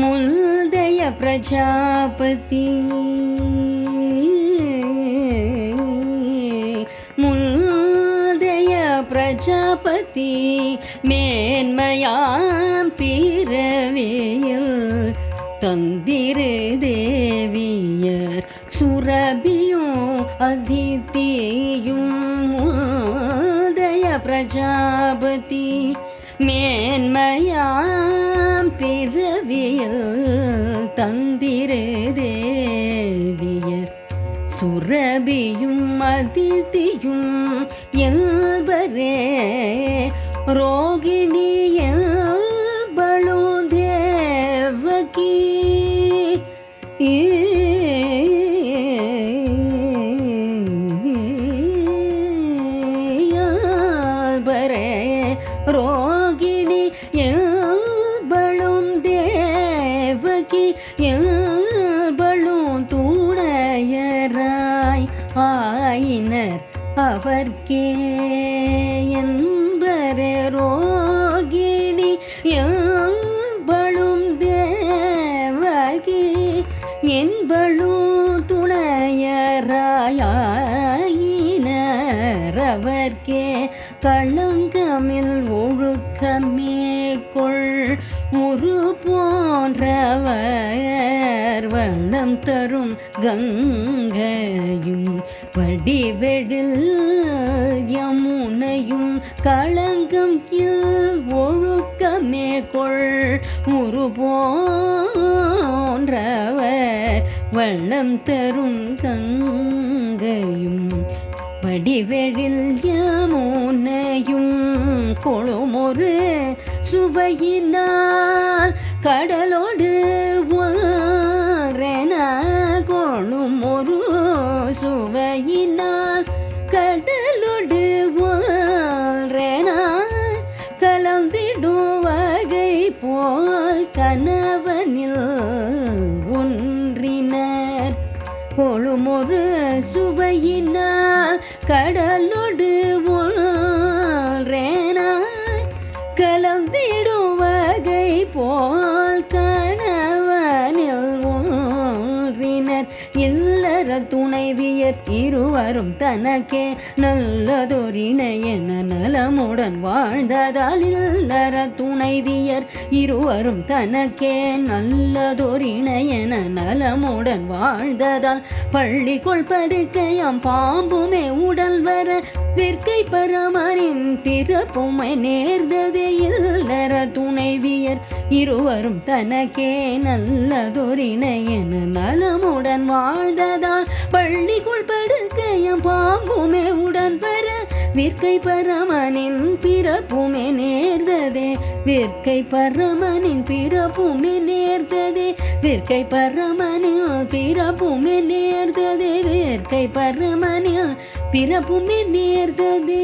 ముల్దయ ప్రజాపతి முந்தய பிரஜாபதி மேன்மையாம் பிறவியில் தந்திரு தேவியர் சுரபியும் அதித்தியும் முந்தய பிரஜாபதி மேன்மையாம் பிறவியில் தந்திரு தேவியர் சுரபியும் அதித்தியும் எல்பரே ரோகிணி எல்பளு தேவகி ரோகிணி எல் ஆயினர் அவர்க்கே என்பரே ரோகிணி என்பளும் தேவகி என்பளும் துணையராயினர் அவர்க்கே களங்கமில் ஒழுக்கமே கொள் முரு போன்றவர் வள்ளம் தரும் கங்கையும் வடிவெடில் யமுனையும் களங்கம் கீழ் ஒழுக்கமே கொள் முரு போன்றவர் வள்ளம் தரும் கங்கையும் வடிவெழில் யமுனையும் கொழுமொரு சுவையினால் கடலோடு சுவையினால் கடலோடு ஒன்றென கலந்திடும் வகை போல் கணவனில் ஒன்றினர். கொழுமொரு சுவையினால் கடலோடு ஒன்றேனாய் கலந்திடும் வகை போல் கணவனில் ஒன்றினர். இல்லற துணை துணைவியர் இருவரும் தனக்கே நல்லதொரிணையென நலமுடன் வாழ்ந்ததால் இல்லற துணைவியர் இருவரும் தனக்கே நல்லதொரிணையென நலமுடன் வாழ்ந்ததால் பள்ளிக்குள் படுக்கையாம் பாம்புமே உடல் வர வெற்கை பரமரின் பிறப்புமை நேர்ந்ததே இல்லற துணைவியர் இருவரும் தனக்கே நல்லதொரிணையென நலமுடன் வாழ்ந்ததால் பள்ளிக்குள் படுக்கையாம் பாம்புமே உடன் வர விற்கை பரமனின் பிறப்புமே நேர்ந்ததே விற்கை பரமனின் பிறப்புமே நேர்ந்ததே விற்கை பரமனில் பிறப்புமே நேர்ந்ததே விற்கை பரமனில் பிறப்புமே நேர்ந்தது.